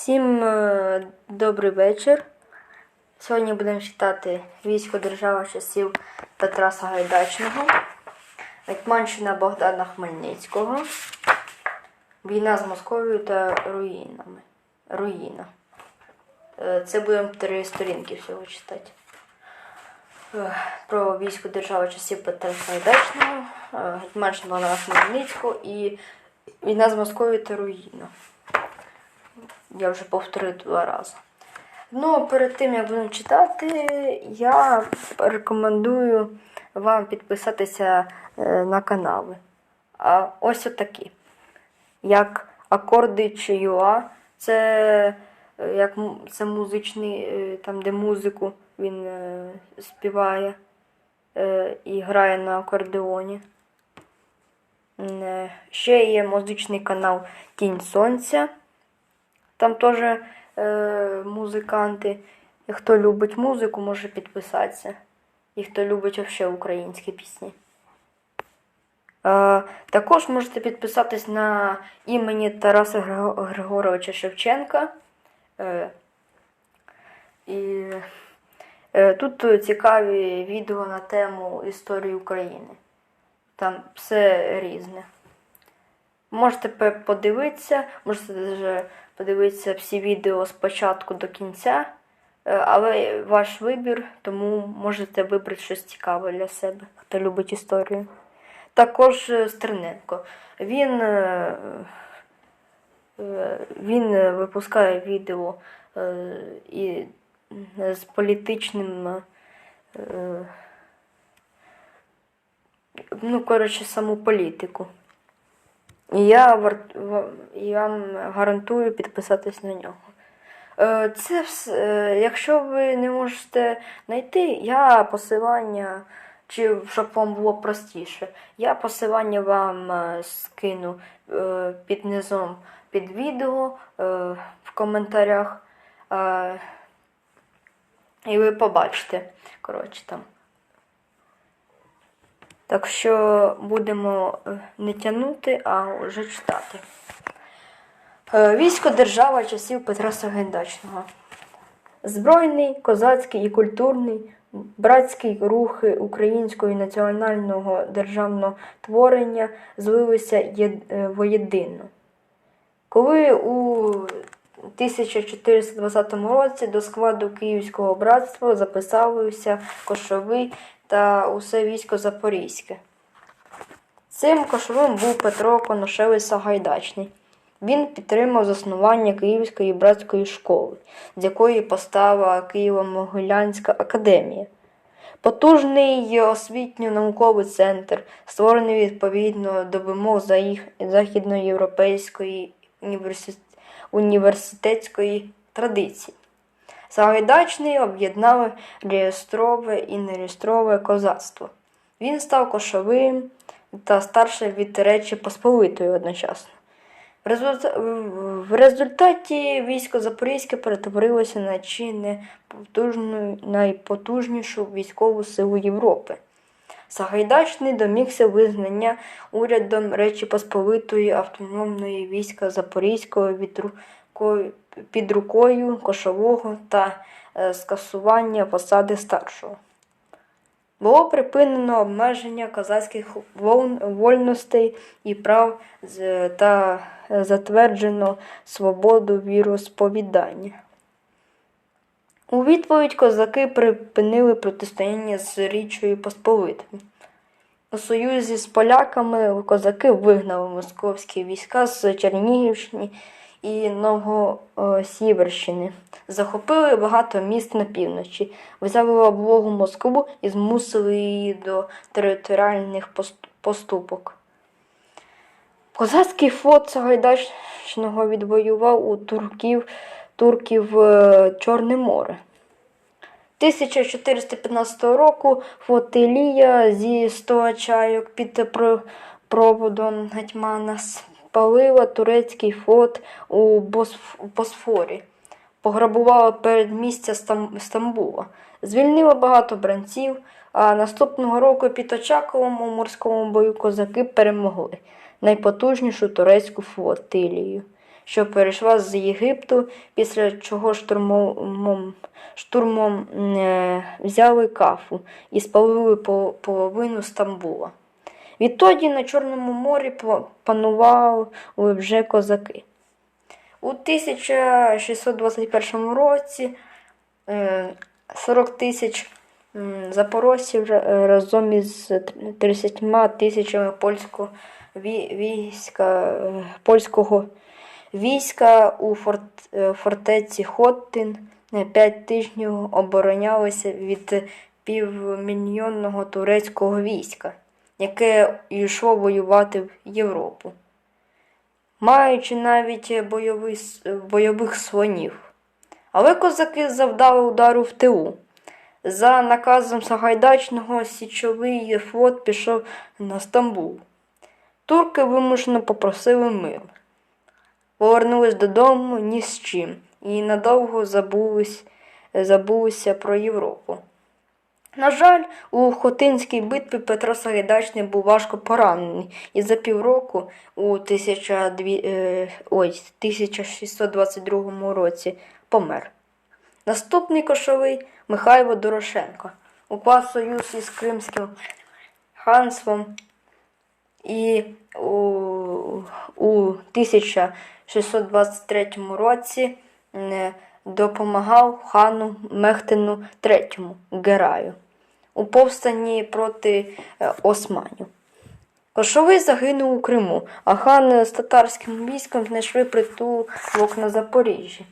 Всім е, добрий вечір. Сьогодні будемо читати військо держава часів Петра Сагайдачного, Гетьманщина Богдана Хмельницького, Війна з Московією та руїнами. Руїна. Е, Це будемо три сторінки всього читати. Е, Про військо держава часів Петра Сагайдачного, Гетьманщина Богдана Хмельницького і Війна з Московією та руїна. Я вже повторив два рази. Ну, перед тим, як будемо читати, я рекомендую вам підписатися е, на канали. А ось отакі. Як акорди чи ЮА. Це е, як це музичний, е, там, де музику він співає і грає на акордеоні. Ще є музичний канал Тінь Сонця. Там теж е, музиканти. І хто любить музику, може підписатися. І хто любить взагалі українські пісні. Е, також можете підписатись на імені Тараса Григоровича Шевченка. Е, і е, тут цікаві відео на тему історії України. Там все різне. Можете подивитися, можете даже подивитися всі відео спочатку до кінця, Е, але ваш вибір, тому можете вибрати щось цікаве для себе, хто любить історію. Також е, Стерненко. Він, е, він випускає відео і з політичним. Ну, коротше, саму політику. І я, вар- я вам гарантую підписатись на нього. Е, Це вс- е, якщо ви не можете знайти, я посилання, чи щоб вам було простіше, я посилання вам е, скину е, під низом під відео в коментарях. І ви побачите. Коротше там. Так що будемо е, не тягнути, а вже читати. Е, Військо держава часів Петра Сагайдачного. Збройний, козацький і культурний, братський рухи українського і національного державного творення злилися е, воєдино. Коли у 1420 році до складу Київського братства записалися Кошовий та усе військо Запорізьке. Цим кошовим був Петро Коношевич Сагайдачний. Він підтримав заснування Київської братської школи, з якої постала Києво-Могилянська академія. Потужний освітньо-науковий центр, створений відповідно до вимог західноєвропейської університетської традиції. Сагайдачний об'єднав реєстрове і нереєстрове козацтво. Він став кошовим та старшим від Речі Посполитої одночасно. В результаті військо Запорізьке перетворилося на чи не найпотужнішу військову силу Європи. Сагайдачний домігся визнання урядом Речі Посполитої автономної війська Запорізького від під рукою Кошового та е, скасування посади старшого. Було припинено обмеження козацьких вольностей і прав та е, затверджено свободу віросповідання. У відповідь козаки припинили протистояння з Річою Посполитою. У союзі з поляками козаки вигнали московські війська з Чернігівщини і Новосіверщини, захопили багато міст на півночі, взяли облогу Москву і змусили її до територіальних поступок. Козацький флот Сагайдачного відвоював у турків, турків е, Чорне море. 1415 року флотилія зі 100 чайок під проводом гетьмана спалила турецький флот у Босфорі, пограбувала передмістя Стамбула, звільнила багато бранців, а наступного року під Очаковом у морському бою козаки перемогли найпотужнішу турецьку флотилію, що перейшла з Єгипту, після чого штурмом, штурмом е, взяли кафу і спалили половину Стамбула. Відтоді на Чорному морі панували вже козаки. У 1621 році е, 40 тисяч запорожців разом із 30 тисячами польського війська, е, польського війська у форт- е, фортеці Хоттин 5 тижнів оборонялися від півмільйонного турецького війська, яке йшло воювати в Європу маючи навіть бойових слонів. Але козаки завдали удару в тилу. За наказом Сагайдачного Січовий флот пішов на Стамбул. Турки вимушено попросили мир. Повернулись додому ні з чим і надовго забулись, забулися про Європу. На жаль, у Хотинській битві Петро Сагайдачний був важко поранений і за півроку у 1200, е, 1622 році помер. Наступний кошовий Михайло Дорошенко упав союз із Кримським ханством і у, у 1623 році е, допомагав хану Мехтину III Гераю у повстанні проти е, османів. Кошовий загинув у Криму, а хан з татарським військом знайшли притулок на Запоріжжі.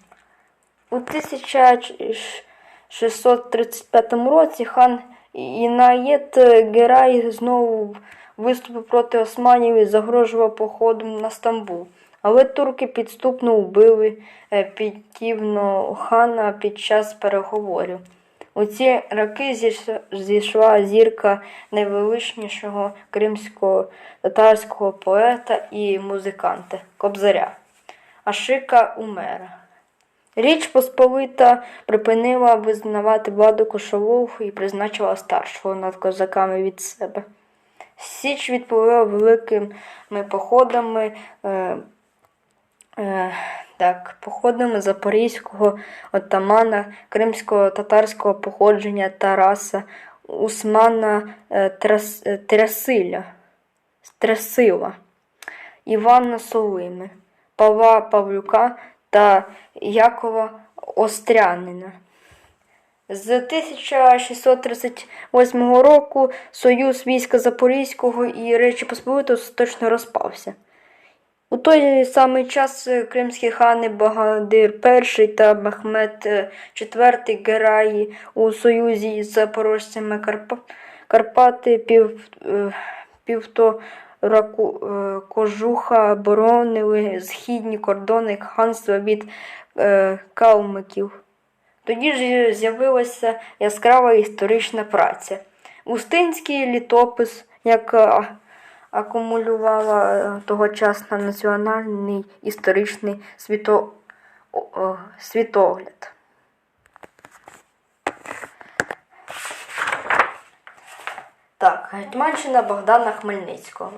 У 1635 році хан Інаєт Герай знову виступив проти османів і загрожував походом на Стамбул. Але турки підступно вбили е, підтівного хана під час переговорів. У ці роки зійшла зірка найвеличнішого кримського татарського поета і музиканта Кобзаря Ашика Умера. Річ Посполита припинила визнавати владу кошового і призначила старшого над козаками від себе. Січ відповіла великими походами, е, так, походами запорізького отамана кримського татарського походження Тараса Усмана е, Трас, е, Трясиля, Трясила, Івана Солими, Павла Павлюка та Якова Острянина. З 1638 року союз війська Запорізького і Речі Посполитої остаточно розпався. У той самий час е, кримські хани Багадир І та Мехмед IV Гераї у союзі із запорожцями Карпа... Карпати пів... е, півтораку е, кожуха боронили східні кордони ханства від е, калмиків. Тоді ж з'явилася яскрава історична праця. Устинський літопис, як акумулювала е, тогочасна національний історичний світо, світогляд. Так, Гетьманщина Богдана Хмельницького.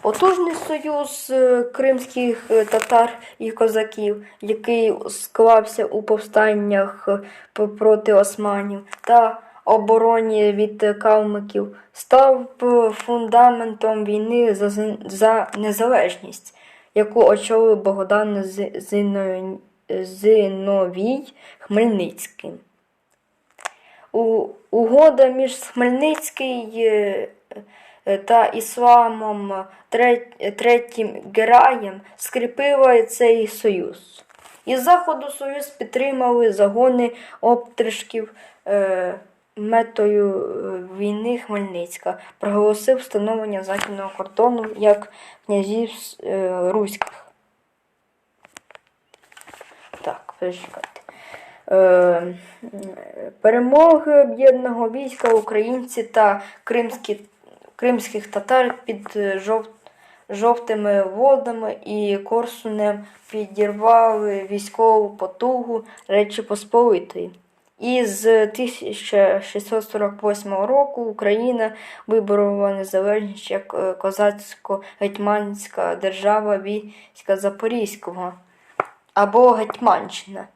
Потужний союз е, кримських е, татар і козаків, який склався у повстаннях проти османів та обороні від калмиків, став фундаментом війни за, за незалежність, яку очолив Богдан Зиновій Хмельницьким. У, угода між Хмельницький е, е, та Ісламом тре- третім Гераєм скріпила цей союз. Із заходу союз підтримали загони обтришків е, метою е, війни Хмельницька, проголосив встановлення західного кордону як князів е, руських. Так, почекайте. Е, перемоги об'єднаного війська українці та кримські, кримських татар під е, жов, жовтими водами і Корсунем підірвали військову потугу Речі Посполитої І з 1648 року Україна виборола незалежність як е, козацько-гетьманська держава війська Запорізького або Гетьманщина.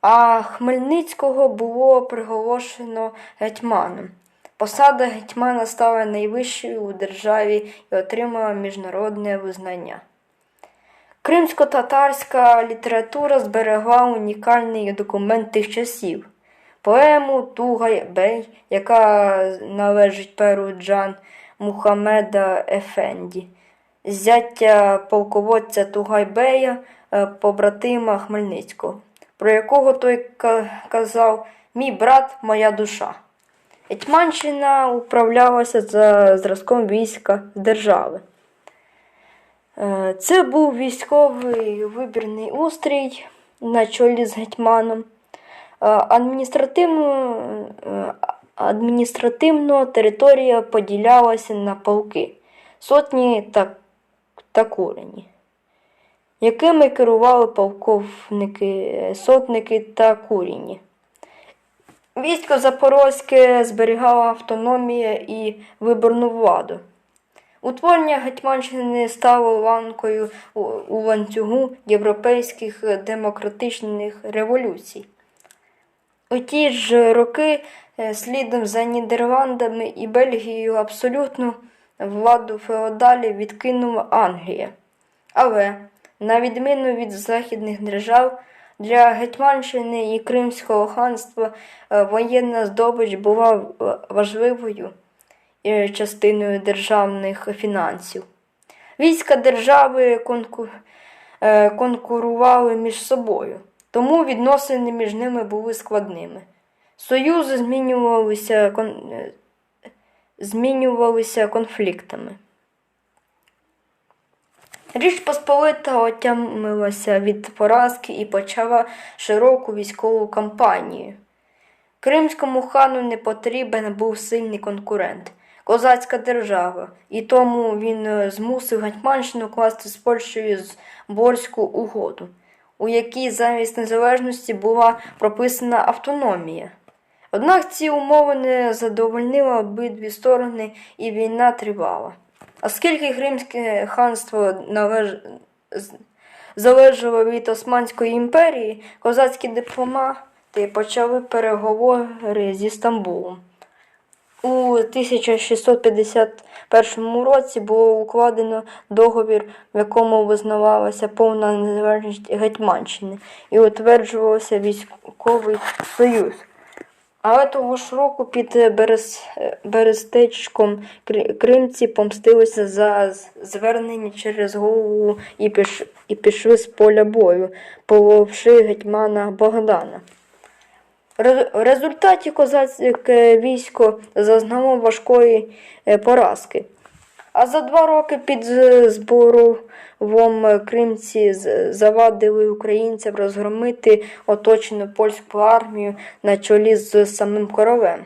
А Хмельницького було приголошено гетьманом. Посада гетьмана стала найвищою у державі і отримала міжнародне визнання. Кримсько-татарська література зберегла унікальний документ тих часів. Поему Тугай Бей, яка належить перу Джан Мухаммеда Ефенді, зяття полководця Тугайбея, е, побратима Хмельницького, про якого той казав Мій брат, моя душа. Гетьманщина управлялася за зразком війська держави. Е, Це був військовий вибірний устрій на чолі з гетьманом. Е, Адміністративно, е, адміністративно територія поділялася на полки, сотні та, та курені, якими керували полковники, е, сотники та курені. Військо Запорозьке зберігало автономію і виборну владу. Утворення Гетьманщини стало ланкою у ланцюгу європейських демократичних революцій. У ті ж роки, е, слідом за Нідерландами і Бельгією, абсолютну владу феодалів відкинула Англія. Але, на відміну від західних держав, для Гетьманщини і Кримського ханства е, воєнна здобич була е, важливою частиною державних фінансів. Війська держави конку- конкурували між собою, тому відносини між ними були складними. Союзи змінювалися, кон- е, змінювалися конфліктами. Річ Посполита отямилася від поразки і почала широку військову кампанію. Кримському хану не потрібен був сильний конкурент, козацька держава, і тому він е, змусив Гетьманщину класти з Польщею з Борську угоду, у якій замість незалежності була прописана автономія. Однак ці умови не задовольнили обидві сторони, і війна тривала. Оскільки Кримське ханство належ... залежало від Османської імперії, козацькі дипломати почали переговори зі Стамбулом. У 1651 році було укладено договір, в якому визнавалася повна незалежність Гетьманщини і утверджувався військовий союз. Але того ж року під. Берестечком кримці помстилися за звернення через голову і пішли з поля бою, половши гетьмана Богдана. В результаті козацьке військо зазнало важкої е, поразки. А за два роки під зборовом кримці завадили українцям розгромити оточену польську армію на чолі з самим королем.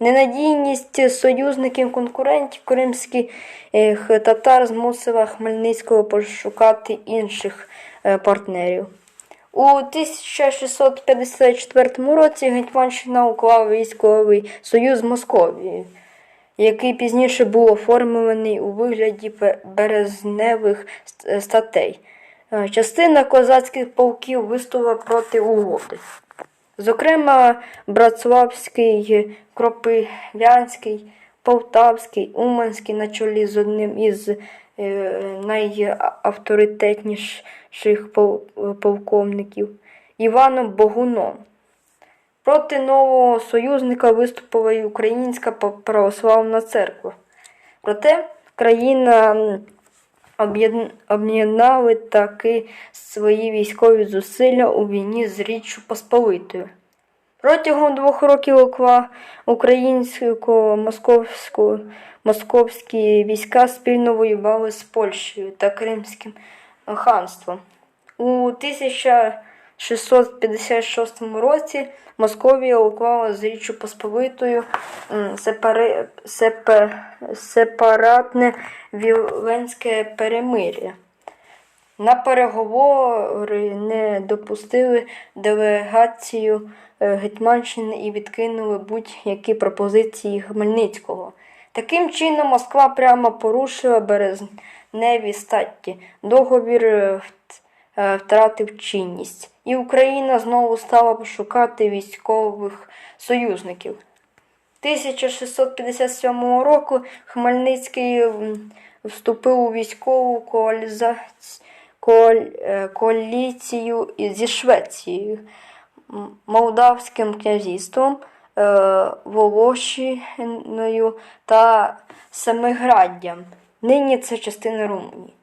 Ненадійність союзників конкурентів кримських татар змусила Хмельницького пошукати інших е, партнерів. У 1654 році Гетьманщина уклав військовий союз з Московією, який пізніше був оформлений у вигляді березневих статей. Е, Частина козацьких полків виступила проти угоди. Зокрема, Братславський, Кропивлянський, Полтавський, Уманський на чолі з одним із найавторитетніших полковників Іваном Богуном. Проти нового союзника виступила і Українська православна церква. Проте країна об'єднали таки свої військові зусилля у війні з Річчю Посполитою. Протягом двох років окла українсько-московсько московські війська спільно воювали з Польщею та Кримським ханством. У 1656 році Московія уклала з Річчю Посполитою сепаратне Віленське перемир'я. На переговори не допустили делегацію е, Гетьманщини і відкинули будь-які пропозиції Хмельницького. Таким чином, Москва прямо порушила березневі статті. Договір е, е, втратив чинність, і Україна знову стала шукати військових союзників. 1657 року Хмельницький вступив у військову коаліза- коаль- е, коаліцію зі Швецією, Молдавським князівством, е, Волошиною та Семиграддям. Нині це частина Румунії.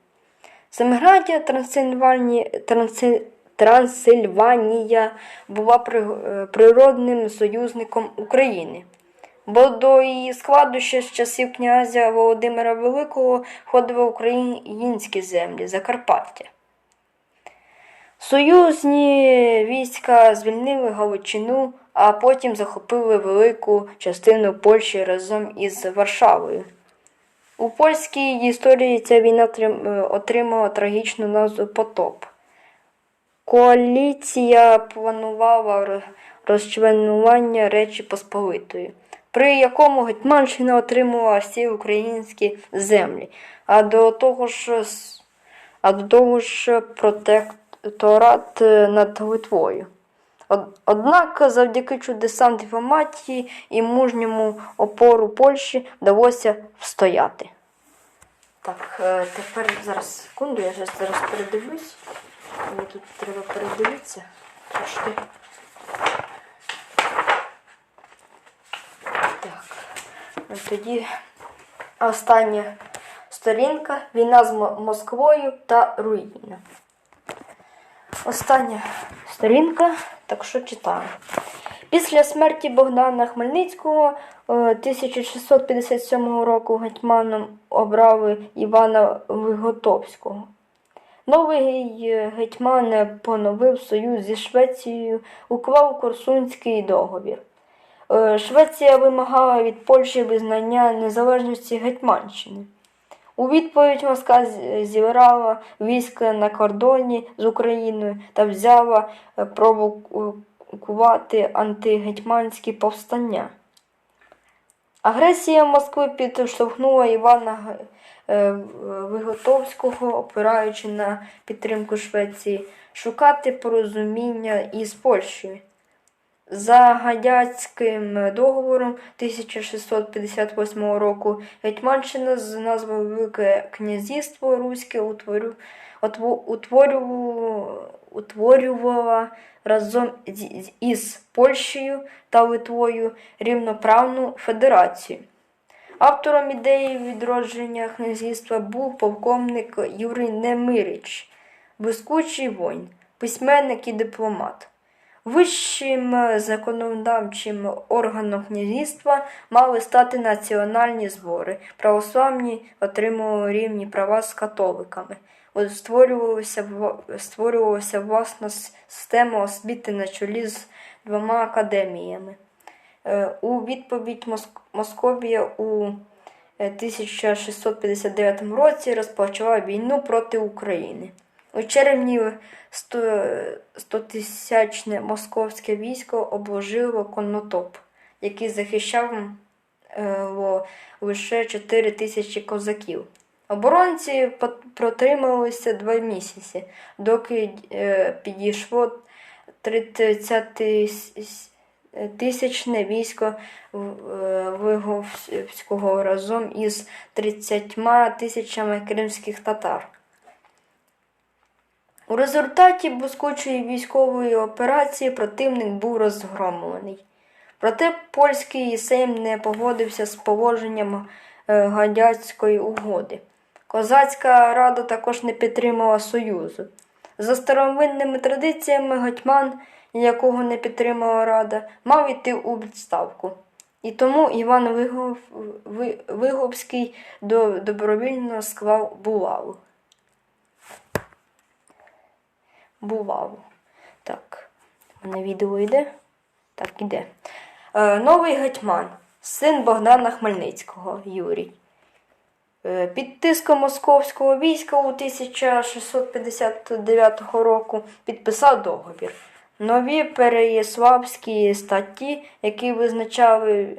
Транси- Трансильванія була е, природним союзником України, бо до її складу ще з часів князя Володимира Великого входили українські землі Закарпаття. Союзні війська звільнили Галичину, а потім захопили велику частину Польщі разом із Варшавою. У польській історії ця війна е, отримала трагічну назву Потоп. Коаліція планувала розчленування Речі Посполитої, при якому Гетьманщина отримала всі українські землі, а до того ж, а до того ж протекторат е, над Литвою. Однак завдяки чудесам дипломатії і мужньому опору Польщі вдалося встояти. Так, е, тепер зараз секунду, я зараз передивлюсь. Мені тут треба передивитися трошки. Так. е, Тоді остання сторінка війна з Москвою та руїна. Остання сторінка, так що читаю. Після смерті Богдана Хмельницького е, 1657 року гетьманом обрали Івана Виготовського. Новий е, гетьман поновив союз зі Швецією, уклав Корсунський договір. Е, Швеція вимагала від Польщі визнання незалежності Гетьманщини. У відповідь Москва зібрала війська на кордоні з Україною та взяла е, провокувати антигетьманські повстання. Агресія Москви підштовхнула Івана е, Виготовського, опираючи на підтримку Швеції, шукати порозуміння із Польщею. За Гадяцьким договором 1658 року Гетьманщина з назвою Велике князівство Руське утворювала разом із Польщею та Литвою рівноправну федерацію. Автором ідеї відродження князівства був полковник Юрій Немирич, блискучий воїн, письменник і дипломат. Вищим е, законодавчим органом князівства мали стати національні збори. Православні отримували рівні права з католиками. Створювалася, створювалася власна система освіти на чолі з двома академіями. Е, У відповідь Моск- Московія у е, 1659 році розпочала війну проти України. У червні 100-тисячне московське військо обложило Конотоп, який захищав е, лише 4 тисячі козаків. Оборонці протрималися два місяці, доки е, підійшло 30-тисячне військо е, Виговського разом із 30 тисячами кримських татар. У результаті блискучої військової операції противник був розгромлений. Проте польський сейм не погодився з положенням е, Гадяцької угоди. Козацька рада також не підтримала Союзу. За старовинними традиціями гетьман, якого не підтримала рада, мав іти у відставку. І тому Іван Вигов, Ви- Виговський добровільно склав булаву. Булаву. Так, у мене відео йде? Так, іде. Е, новий гетьман, син Богдана Хмельницького, Юрій. Е, Під тиском московського війська у 1659 року підписав договір. Нові переяславські статті, які визначали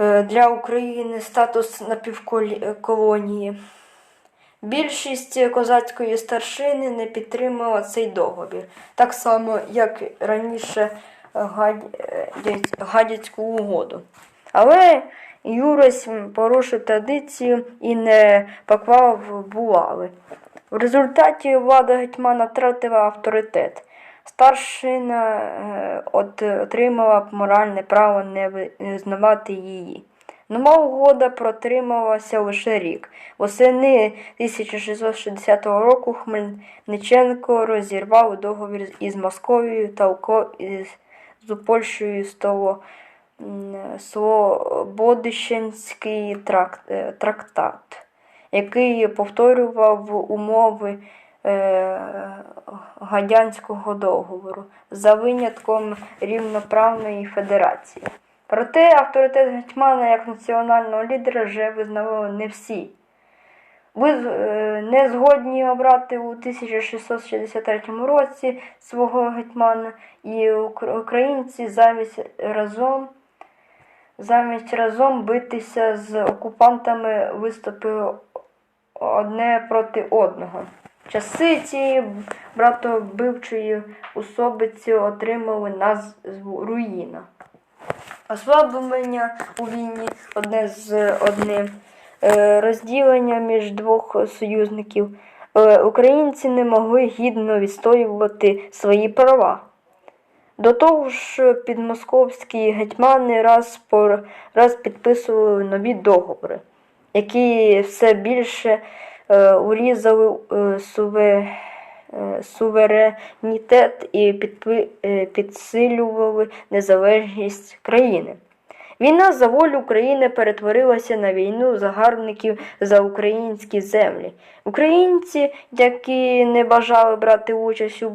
е, для України статус напівколонії. Більшість козацької старшини не підтримала цей договір, так само, як раніше Гадяцьку угоду. Але Юрось порушив традицію і не поклав булави. В результаті влада гетьмана втратила авторитет. Старшина е, от- отримала моральне право не визнавати її. Нова угода протрималася лише рік. Восени 1660 року Хмельниченко розірвав договір із Московією та з Польщею стало Слободищенський е, трактат, який повторював умови е, Гадянського договору за винятком рівноправної федерації. Проте авторитет гетьмана як національного лідера вже визнавали не всі. Ви е, не згодні обрати у 1663 році свого гетьмана, і українці замість разом, замість разом битися з окупантами виступили одне проти одного. Часи цієї братовбивчої особиці отримали назву руїна. Ослаблення у війні одне з одним. Е, Розділення між двох союзників. Е, Українці не могли гідно відстоювати свої права. До того ж, підмосковські гетьмани раз по раз підписували нові договори, які все більше е, урізали суве, е, суверенітет і е, підсилювали незалежність країни. Війна за волю України перетворилася на війну загарбників за українські землі. Українці, які не бажали брати участь у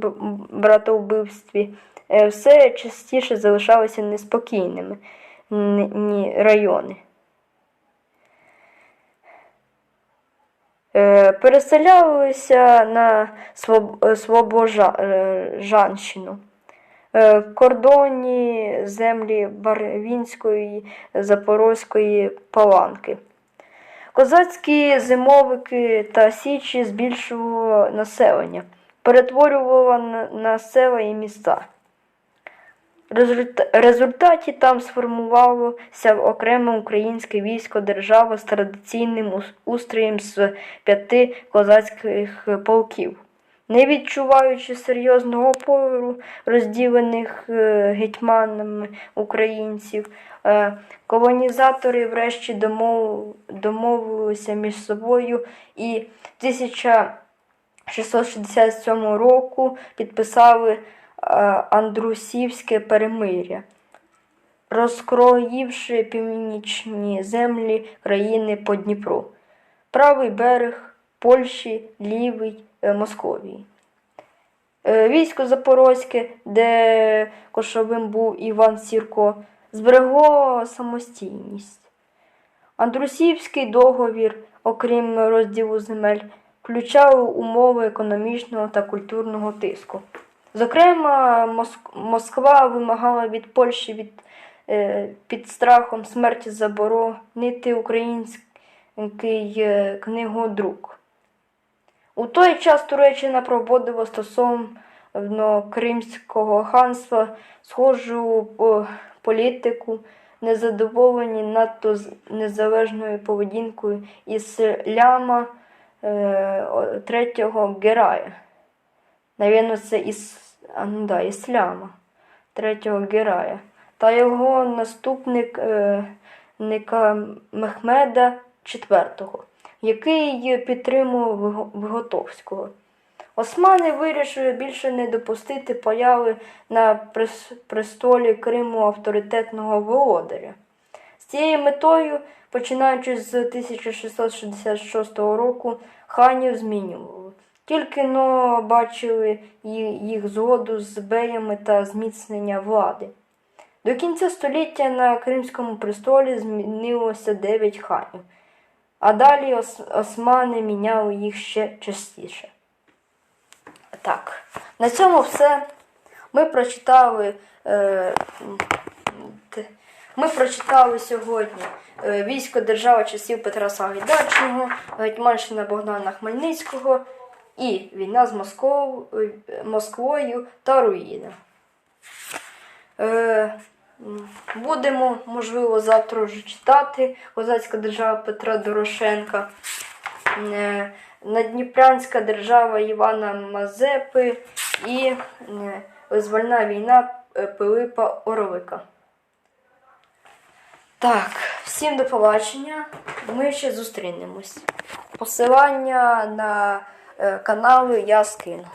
братовбивстві, е, все частіше залишалися неспокійними райони. Е, Переселялися на е, Слобожанщину. Е, кордонні землі Барвінської, Запорозької паланки. Козацькі зимовики та січі збільшували населення, перетворювали на села і міста. Результаті там сформувалося окреме українське військо держава з традиційним устроєм з п'яти козацьких полків. Не відчуваючи серйозного опору розділених е, гетьманами українців, е, колонізатори врешті домов, домовилися між собою і 1667 року підписали Андрусівське перемир'я, розкроївши північні землі країни по Дніпру, правий берег Польщі, лівий е, Московії. Е, Військо Запорозьке, де кошовим був Іван Сірко, зберегло самостійність. Андрусівський договір, окрім розділу земель, включав умови економічного та культурного тиску. Зокрема, Моск- Москва вимагала від Польщі від, е, під страхом смерті заборонити український е, книгодрук. У той час Туреччина проводила стосовно Кримського ханства схожу по- політику, незадоволені надто незалежною поведінкою ісляма е, о- третього Герая. Навірно, це іс... ну, да, ісляма третього Герая. Та його наступник е, ника Мехмеда IV, який підтримував Виготовського. Османи вирішили більше не допустити появи на престолі Криму авторитетного володаря. З цією метою, починаючи з 1666 року, ханів змінювали. Тільки но бачили їх згоду з беями та зміцнення влади. До кінця століття на Кримському престолі змінилося 9 ханів. а далі ос- османи міняли їх ще частіше. Так, на цьому все. Ми прочитали. Е, ми прочитали сьогодні е, військо держава часів Петра Сагайдачного, Гетьманщина Богдана Хмельницького і війна з Москов, е, Москвою та руїна. Е, будемо, можливо, завтра вже читати Козацька держава Петра Дорошенка. Е, Надніпрянська держава Івана Мазепи і е, визвольна війна е, Пилипа Орлика. Так, всім до побачення. Ми ще зустрінемось. Посилання на канали я скину.